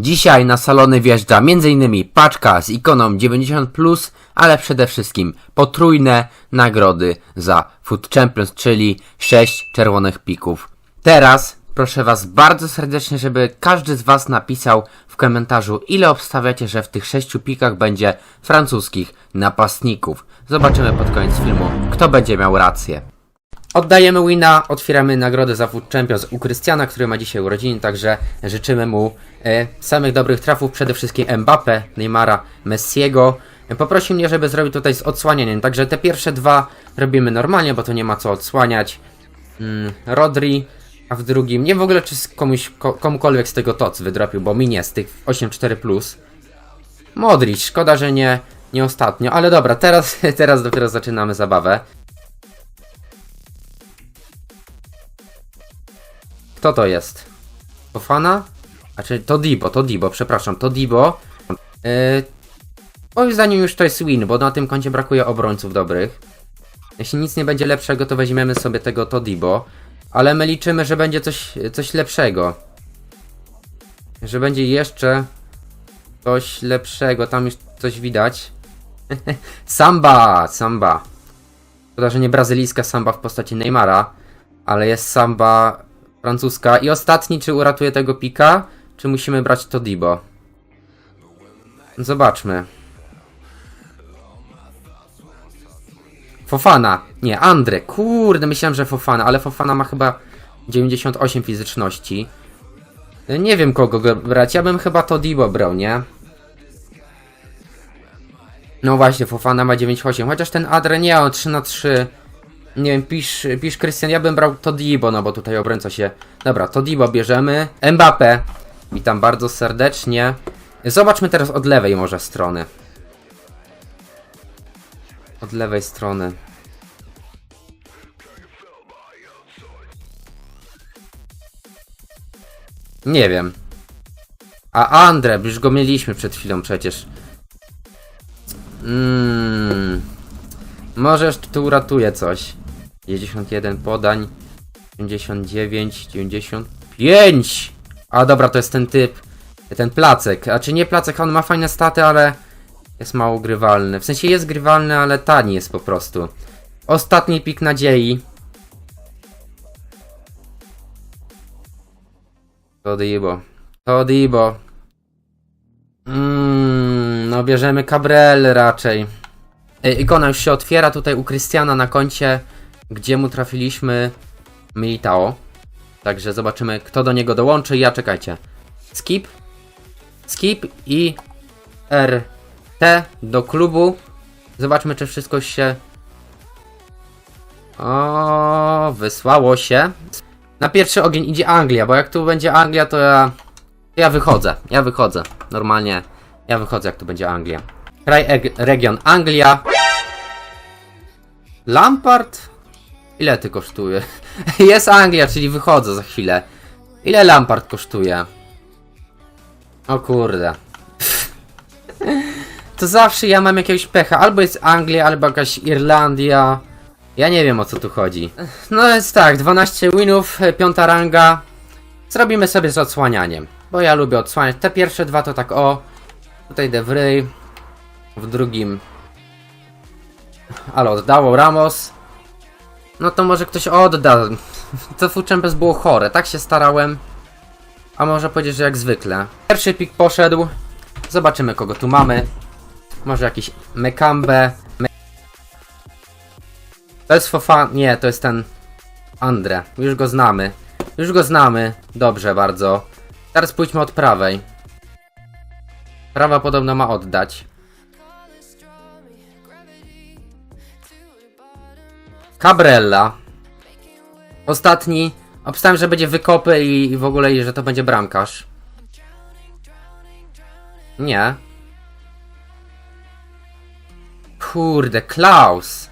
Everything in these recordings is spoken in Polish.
Dzisiaj na salony wjeżdża m.in. paczka z ikoną 90+, ale przede wszystkim potrójne nagrody za Food Champions, czyli 6 czerwonych pików. Teraz proszę Was bardzo serdecznie, żeby każdy z Was napisał w komentarzu, ile obstawiacie, że w tych 6 pikach będzie francuskich napastników. Zobaczymy pod koniec filmu, kto będzie miał rację. Oddajemy wina, otwieramy nagrodę za Food Champions u Krystiana, który ma dzisiaj urodziny, także życzymy mu e, samych dobrych trafów, przede wszystkim Mbappe, Neymara, Messiego. E, mnie, żeby zrobić tutaj z odsłanianiem, także te pierwsze dwa robimy normalnie, bo to nie ma co odsłaniać. Mm, Rodri, a w drugim, nie w ogóle czy z komuś, ko, komukolwiek z tego TOC wydropił, bo mi nie, z tych 8-4+. Modric, szkoda, że nie, nie ostatnio, ale dobra, teraz, teraz dopiero zaczynamy zabawę. Kto to jest? Fofana? A czy to Dibo, to Dibo, przepraszam, to Dibo. Yy, moim zdaniem już to jest win, bo na tym koncie brakuje obrońców dobrych. Jeśli nic nie będzie lepszego, to weźmiemy sobie tego Todibo. Ale my liczymy, że będzie coś, coś lepszego. Że będzie jeszcze coś lepszego. Tam już coś widać. samba! Samba. Szkoda, nie brazylijska samba w postaci Neymara. Ale jest samba francuska. I ostatni, czy uratuje tego pika? Czy musimy brać Todibo? Zobaczmy. Fofana. Nie, Andre. Kurde, myślałem, że Fofana, ale Fofana ma chyba 98 fizyczności. Nie wiem kogo go brać. Ja bym chyba Todibo brał, nie? No właśnie, Fofana ma 9,8. Chociaż ten Adre nie, on 3 na 3 Nie wiem, pisz, pisz Krystian, ja bym brał Todibo, no bo tutaj obrońca się... Dobra, Todibo bierzemy. Mbappe. Witam bardzo serdecznie. Zobaczmy teraz od lewej może strony. Od lewej strony. Nie wiem. A Andre, już go mieliśmy przed chwilą przecież. Mmm. Może tu uratuje coś. 91 podań. 99, 95. A dobra, to jest ten typ. Ten placek. A czy nie placek, on ma fajne staty, ale jest mało grywalny. W sensie jest grywalny, ale tani jest po prostu. Ostatni pik nadziei. Todibo. Todibo. Mmm, no bierzemy Cabrel raczej. Ikona już się otwiera tutaj u Krystiana na koncie, gdzie mu trafiliśmy Militao. Także zobaczymy, kto do niego dołączy. Ja czekajcie. Skip. Skip i RT do klubu. Zobaczmy, czy wszystko się. O, wysłało się. Na pierwszy ogień idzie Anglia, bo jak tu będzie Anglia, to ja. Ja wychodzę. Ja wychodzę. Normalnie. Ja wychodzę, jak tu będzie Anglia. Kraj, eg- region Anglia. Lampard? Ile ty kosztuje? Jest Anglia, czyli wychodzę za chwilę. Ile Lampard kosztuje? O kurde. To zawsze ja mam jakiegoś pecha. Albo jest Anglia, albo jakaś Irlandia. Ja nie wiem o co tu chodzi. No jest tak, 12 winów, e, piąta ranga. Zrobimy sobie z odsłanianiem. Bo ja lubię odsłaniać. Te pierwsze dwa to tak o. Tutaj De Vrij. W drugim. Ale oddało Ramos. No to może ktoś odda. To Food Champions było chore. Tak się starałem. A można powiedzieć, że jak zwykle. Pierwszy pik poszedł. Zobaczymy kogo tu mamy. Może jakiś Mekambe. Me to jest Fofa... Nie, to jest ten... Andre. Już go znamy. Już go znamy. Dobrze bardzo. Teraz pójdźmy od prawej. Prawa podobno ma oddać. Cabrella. Ostatni. Obstałem, że będzie wykopy i, i w ogóle, i że to będzie bramkarz. Nie. Kurde, Klaus.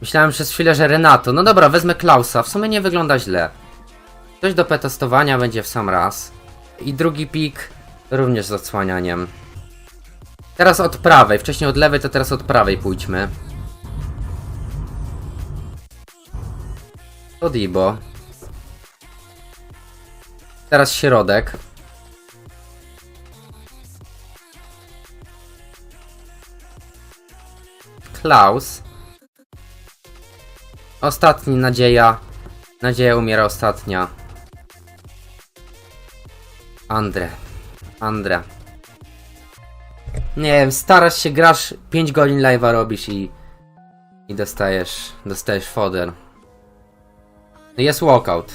Myślałem przez chwilę, że Renato. No dobra, wezmę Klausa. W sumie nie wygląda źle. Coś do petestowania będzie w sam raz. I drugi pik również z odsłanianiem. Teraz od prawej. Wcześniej od lewej, to teraz od prawej pójdźmy. Todibo. Teraz środek. Klaus. Ostatni nadzieja. Nadzieja umiera ostatnia. Andre. Andre. Nie wiem, starasz się, grasz 5 godzin live'a robisz i... I dostajesz... Dostajesz foder. No Jest walkout.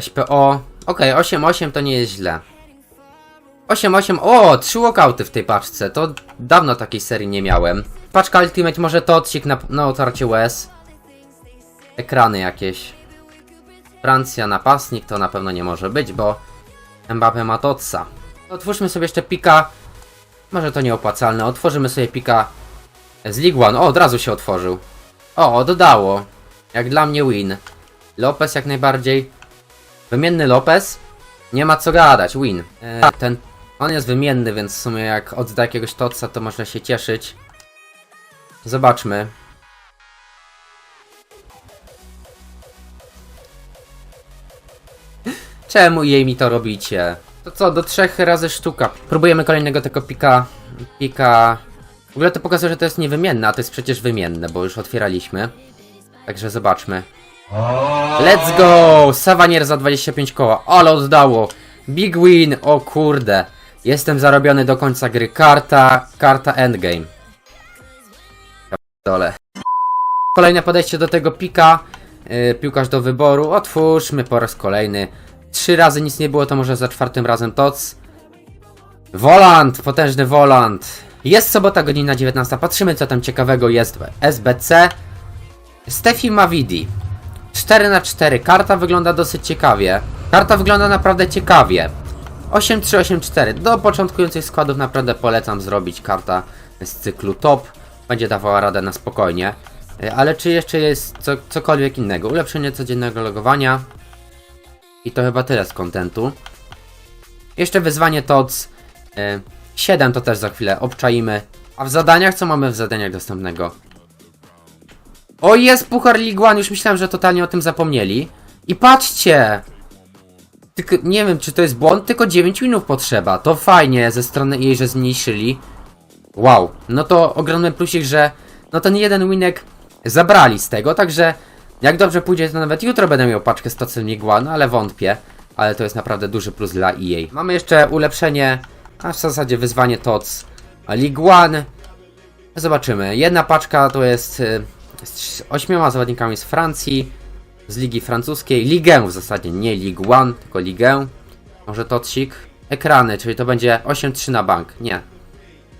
SPO. Okej, 8-8 to nie jest źle. 8-8. O, trzy walkouty w tej paczce. To dawno takiej serii nie miałem. Paczka Ultimate może to odcik na, na otarcie łez. Ekrany jakieś. Francja, napastnik to na pewno nie może być, bo Mbappé ma Totsa. Otwórzmy sobie jeszcze pika. Może to nieopłacalne. Otworzymy sobie pika z League One. O, od razu się otworzył. O, dodało. Jak dla mnie win. Lopez jak najbardziej. Wymienny Lopez. Nie ma co gadać, win. E, ten, on jest wymienny, więc w sumie jak odda jakiegoś Totsa, to można się cieszyć. Zobaczmy. Czemu jej mi to robicie? To co, do trzech razy sztuka. Próbujemy kolejnego tego pika. Pika. W ogóle to pokazuje, że to jest niewymienne, a to jest przecież wymienne, bo już otwieraliśmy. Także zobaczmy. Let's go! Savanier za 25 koła, ale oddało. Big win, o kurde. Jestem zarobiony do końca gry. Karta, karta endgame. Dole. Kolejne podejście do tego pika. Yy, piłkarz do wyboru. Otwórzmy po raz kolejny. Trzy razy nic nie było, to może za czwartym razem toc. Wolant, potężny Wolant. Jest sobota, godzina 19. Patrzymy, co tam ciekawego jest w SBC. Stefi Mavidi. 4 na 4 Karta wygląda dosyć ciekawie. Karta wygląda naprawdę ciekawie. 8-3-8-4. Do początkujących składów naprawdę polecam zrobić karta z cyklu top. Będzie dawała radę na spokojnie. Y, Ale czy jeszcze jest co, cokolwiek innego? Ulepszenie codziennego logowania. I to chyba tyle z kontentu. Jeszcze wyzwanie TOC. Y, 7 to też za chwilę obczaimy. A w zadaniach, co mamy w zadaniach dostępnego? O jest Puchar One, już myślałem, że totalnie o tym zapomnieli. I patrzcie! Tylko, nie wiem, czy to jest błąd, tylko 9 minut potrzeba. To fajnie ze strony jej, że zmniejszyli. Wow, no to ogromny plusik, że no ten jeden winek zabrali z tego, także jak dobrze pójdzie, to nawet jutro będę miał paczkę z Tocem One, ale wątpię. Ale to jest naprawdę duży plus dla EA. Mamy jeszcze ulepszenie, a w zasadzie wyzwanie TOC One. Zobaczymy. Jedna paczka to jest y, z ośmioma zawodnikami z Francji, z Ligi Francuskiej, Ligę w zasadzie, nie League One, tylko Ligę. Może tocik. Ekrany, czyli to będzie 8-3 na bank. Nie.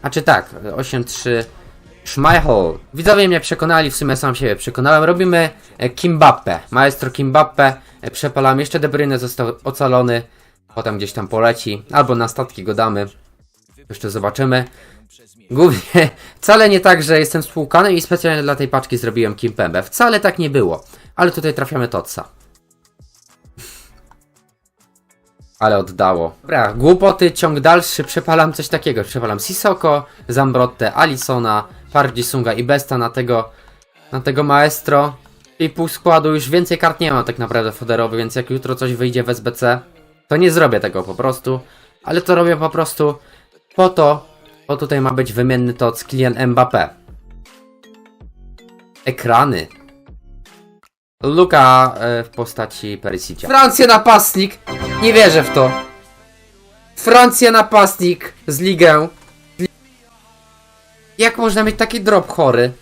A czy tak, 8-3 Schmeichel. Widzowie mnie przekonali, w sumie sam siebie przekonałem. Robimy e, Kimbappe. Maestro Kimbappe. E, Przepalam. Jeszcze De Bruyne został ocalony. Potem gdzieś tam poleci. Albo na statki go damy. Jeszcze zobaczymy. Głównie, wcale nie tak, że jestem spłukany i specjalnie dla tej paczki zrobiłem Kimpembę. Wcale tak nie było. Ale tutaj trafiamy Totsa. Ale oddało. Dobra, głupoty, ciąg dalszy, przepalam coś takiego. Przepalam Sisoko, Zambrotte, Alisona, Pardzisunga i Besta na tego, na tego maestro. I pół składu, już więcej kart nie mam tak naprawdę foderowy, więc jak jutro coś wyjdzie w SBC, to nie zrobię tego po prostu. Ale to robię po prostu po to, bo tutaj ma być wymienny to od Kylian Mbappé. Ekrany. Luka e, w postaci Perisicia. Francja napastnik! Nie wierzę w to. Francja napastnik z ligę. Jak można mieć taki drop chory?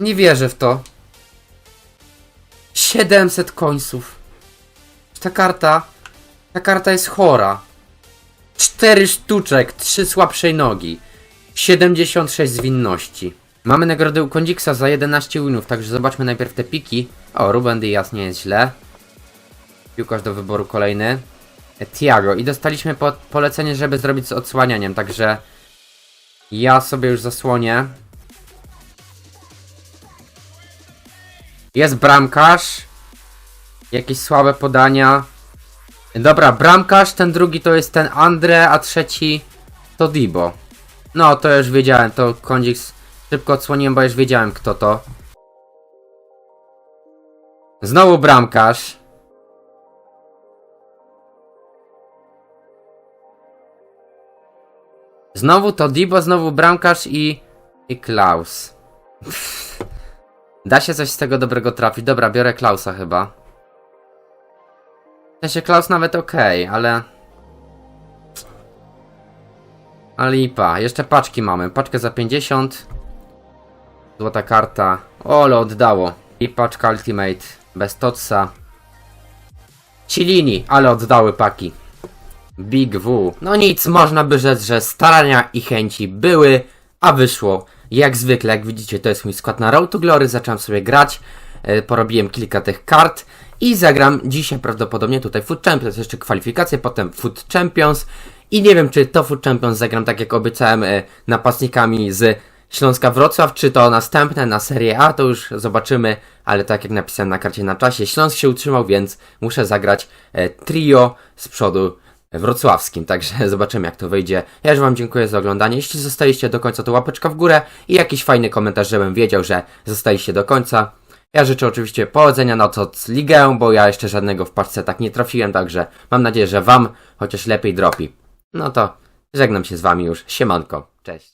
Nie wierzę w to. 700 końców. Ta karta. Ta karta jest chora. 4 sztuczek, 3 słabszej nogi. 76 zwinności. Mamy nagrodę u Kondiksa za 11 winów, także zobaczmy najpierw te piki. O, Ruben Diaz nie jest źle. Piłkarz do wyboru kolejny. Tiago. I dostaliśmy po polecenie, żeby zrobić z odsłanianiem, także ja sobie już zasłonię. Jest bramkarz. Jakieś słabe podania. Dobra, bramkarz, ten drugi to jest ten Andre, a trzeci to Dibo. No, to już wiedziałem, to Kondix szybko odsłoniłem, bo już wiedziałem kto to. Znowu bramkarz. Znowu to Dibo, znowu bramkarz i... i Klaus. Da się coś z tego dobrego trafić. Dobra, biorę Klausa chyba. W sensie Klaus nawet okej, ale... A lipa. Jeszcze paczki mamy. Paczkę za 50. Złota karta. O, ale oddało. I paczka Ultimate. Bez Totsa. Cilini, ale oddały paki. Big W. No nic, można by rzec, że starania i chęci były, a wyszło jak zwykle. Jak widzicie, to jest mój skład na Road to Glory. Zacząłem sobie grać, e, porobiłem kilka tych kart i zagram dzisiaj prawdopodobnie tutaj Food Champions. Jeszcze kwalifikacje, potem Food Champions. I nie wiem, czy to Food Champions zagram tak jak obiecałem e, napastnikami z Śląska Wrocław, czy to następne na Serie A, to już zobaczymy, ale tak jak napisałem na karcie na czasie, Śląsk się utrzymał, więc muszę zagrać e, trio z przodu wrocławskim, także zobaczymy jak to wyjdzie. Ja już Wam dziękuję za oglądanie, jeśli zostaliście do końca to łapeczka w górę i jakiś fajny komentarz, żebym wiedział, że zostaliście do końca. Ja życzę oczywiście powodzenia na z ligę, bo ja jeszcze żadnego w paczce tak nie trafiłem, także mam nadzieję, że Wam chociaż lepiej dropi. No to żegnam się z Wami już, siemanko, cześć.